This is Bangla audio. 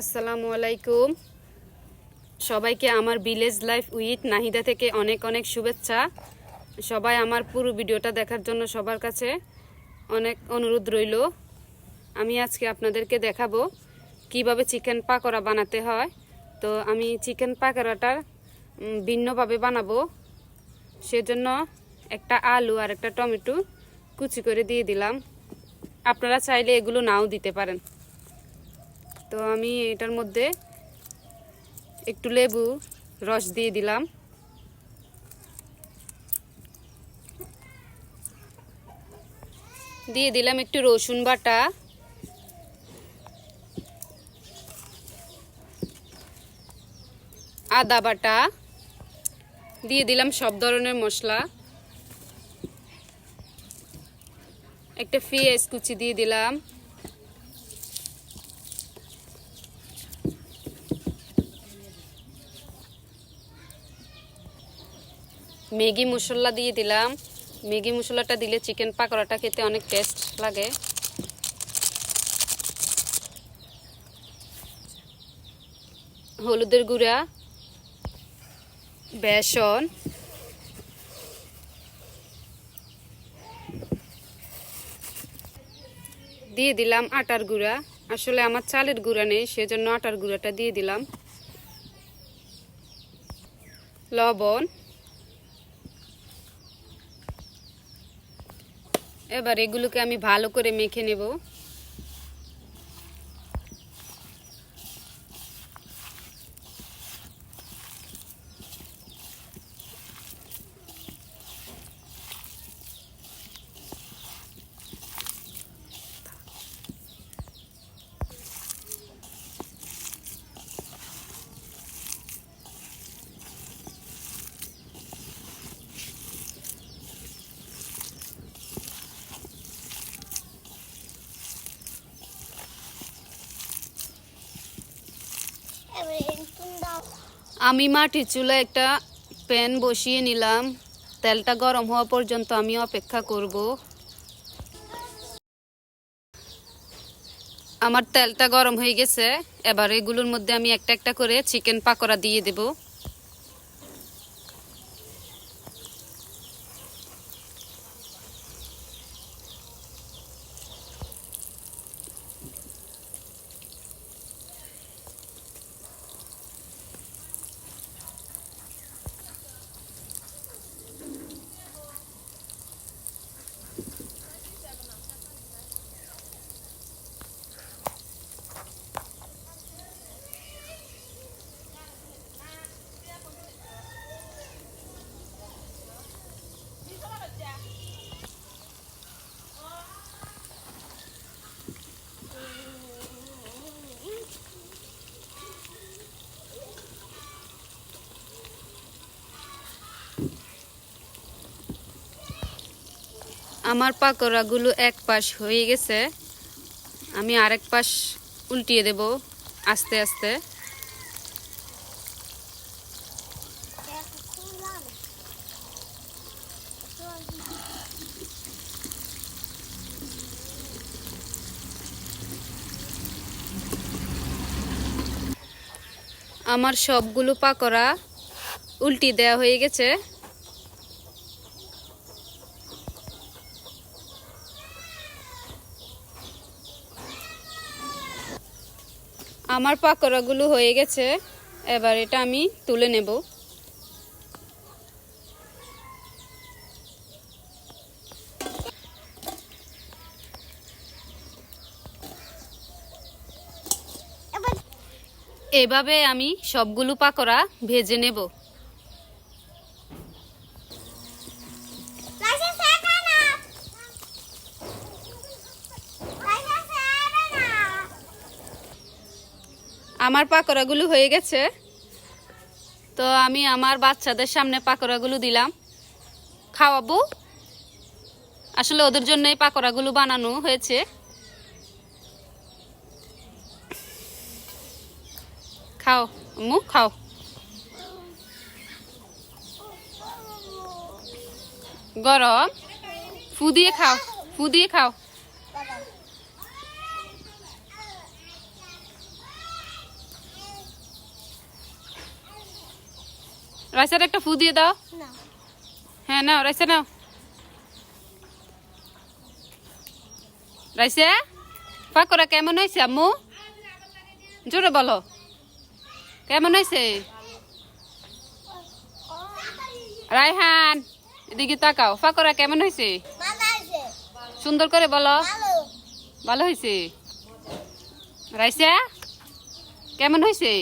আসসালামু আলাইকুম। সবাইকে আমার ভিলেজ লাইফ উইথ নাহিদা থেকে অনেক অনেক শুভেচ্ছা। সবাই আমার পুরো ভিডিওটা দেখার জন্য সবার কাছে অনেক অনুরোধ রইল। আমি আজকে আপনাদেরকে দেখাবো কীভাবে চিকেন পাকোড়া বানাতে হয়। তো আমি চিকেন পাকোড়াটা ভিন্নভাবে বানাবো। সেজন্য একটা আলু আর একটা টমেটো কুচি করে দিয়ে দিলাম। আপনারা চাইলে এগুলো নাও দিতে পারেন। তো আমি এটার মধ্যে একটু লেবু, রস দিয়ে দিলাম। দিয়ে দিলাম একটু রসুন বাটা। আদা বাটা। দিয়ে দিলাম সব ধরনের মশলা। একটা পেঁয়াজ কুচি দিয়ে দিলাম। ম্যাগি মশলা দিয়ে দিলাম। ম্যাগি মশলাটা দিলে চিকেন পাকোড়াটা খেতে অনেক টেস্ট লাগে। হলুদের গুঁড়া, বেসন, দিয়ে দিলাম আটার গুঁড়া। আসলে আমার চালের গুঁড়া নেই, সেজন্য আটার গুঁড়াটা দিয়ে দিলাম। লবণ এবার এগুলোকে আমি ভালো করে মেখে নেব। আমি মাটির চুলে একটা প্যান বসিয়ে নিলাম। তেলটা গরম হওয়া পর্যন্ত আমি অপেক্ষা করব। আমার তেলটা গরম হয়ে গেছে। এবার এগুলোর মধ্যে আমি একটা একটা করে চিকেন পাকোড়া দিয়ে দেব। আমার পাকোড়াগুলো এক পাশ হয়ে গেছে। আমি আরেক পাশ উল্টিয়ে দেব আস্তে আস্তে। আমার সবগুলো পাকোড়া উল্টি দেওয়া হয়ে গেছে। আমার পাকোড়াগুলো হয়ে গেছে, এবার এটা আমি তুলে নেব। এভাবে আমি সবগুলো পাকোড়া ভেজে নেব। আমার পাকোড়াগুলো হয়ে গেছে। তো আমি আমার বাচ্চাদের সামনে পাকোড়াগুলো দিলাম। খাওয়াবো। আসলে ওদের জন্য এই পাকোড়াগুলো বানানো হয়েছে। খাও মু খাও। গরম। ফু দিয়ে খাও, ফু দিয়ে খাও। রাইসার একটা ফু দিয়ে দাও। হ্যাঁ নাও রাইসা নাও। রাইসা পাকোড়া কেমন হয়েছে আম্মু? জোরে বলো। কেমন হয়েছে? রায়হান এদিকে তাকাও। পাকোড়া কেমন হয়েছে? সুন্দর করে বলো। ভালো ভালো হয়েছে? রাইসা কেমন হয়েছে?